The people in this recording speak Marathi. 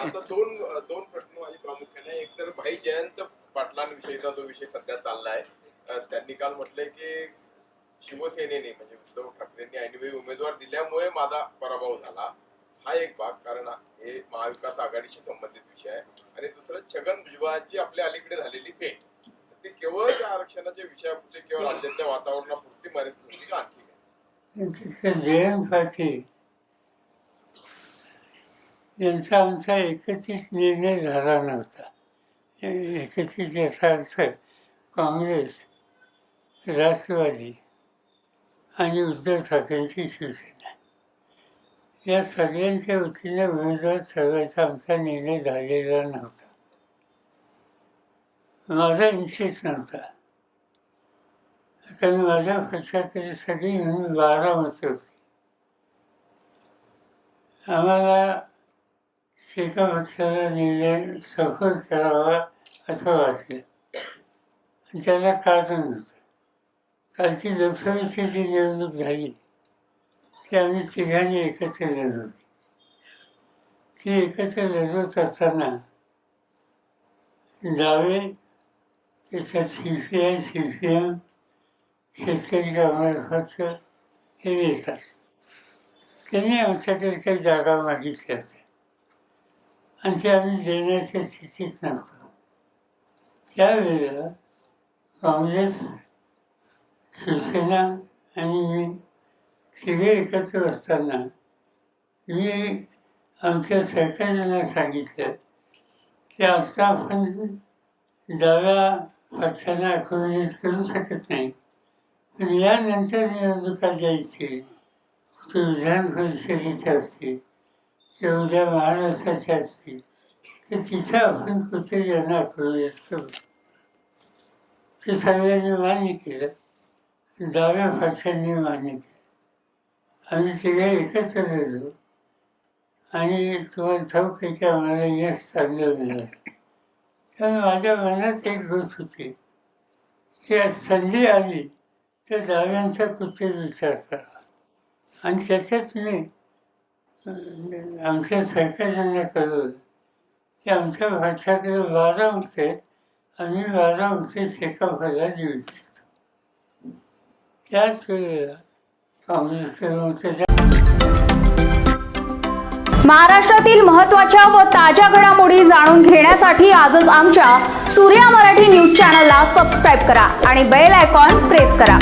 आता दोन दोन प्रश्न माझे प्रामुख्याने एक तर भाई जयंत पाटलांविषयीचा जो विषय सध्या चाललाय अ, त्यांनी काल म्हटलंय की शिवसेनेने म्हणजे उद्धव ठाकरेंनी ऐनवेळी उमेदवार दिल्यामुळे माझा पराभव झाला. हा एक भाग कारण हे महाविकास आघाडीशी संबंधित विषय आहे. आणि दुसरं छगन भुजबळांची आपल्या अलीकडे झालेली भेट. ते केवळ त्या आरक्षणाच्या विषयापुरते केवळ राज्याच्या वातावरणापुरती मर्यादित होती का आणखी काय? जयंत पाटील. यांचा आमचा एकत्रित निर्णय झाला नव्हता. एकत्रित याचा अर्थ काँग्रेस राष्ट्रवादी आणि उद्धव ठाकरेंची शिवसेना. या सगळ्यांच्या वतीने उमेदवार ठरवायचा आमचा निर्णय झालेला नव्हता. माझा इंटरेस्ट नव्हता. कारण माझ्या पक्षातली सगळी म्हणून बारा मतं होती आम्हाला एका पक्षाला निर्णय सफल करावा असं वाटलं आणि त्याला कारण होतं कालची लोकसभेची जी निवडणूक झाली. ती आम्ही तिघांनी एकत्र लढवली. ती एकत्र लढवत असताना डावे त्याच्यात सी पी सी एम शेतकरी कामगार खर्च हे येतात. त्यांनी आमच्याकडे काही जागा मागितल्या होत्या आणि ते आम्ही देण्याच्या स्थितीत नव्हतो. त्यावेळेला काँग्रेस शिवसेना आणि मी तिघे एकत्र असताना मी आमच्या सरकारला सांगितलं की आता आपण डाव्या पक्षांना अकोमोडेट करू शकत नाही. पण यानंतर निवडणुका द्यायची ते विधान परिषदेच्या असतील ते उद्या महाराष्ट्राच्या असतील तर तिथं आपण कुठे यांना अकोमोडेट करू ते सगळ्यांनी मान्य केलं. डाव्या पक्षांनी मान्य केलं. आम्ही तिघे एकत्र राहिलो. आणि तुम्हाला ठाऊक आहे की आम्हाला यश चांगलं मिळालं. त्यामुळे माझ्या मनात एक गोष्ट होती. की संधी आली तर डाव्यांचा कुठेच विचार करा. आणि त्याच्यात मी आमच्या सरकारनं कळवलं की आमच्या भारतातील बारा मते आम्ही बारा मते शेकाफाला देऊ शकतो त्याच वेळेला महाराष्ट्रातील महत्त्वाच्या व ताज्या घडामोडी जाणून घेण्यासाठी आजच आमच्या सूर्या मराठी न्यूज चॅनलला सबस्क्राईब करा आणि बेल आयकॉन प्रेस करा.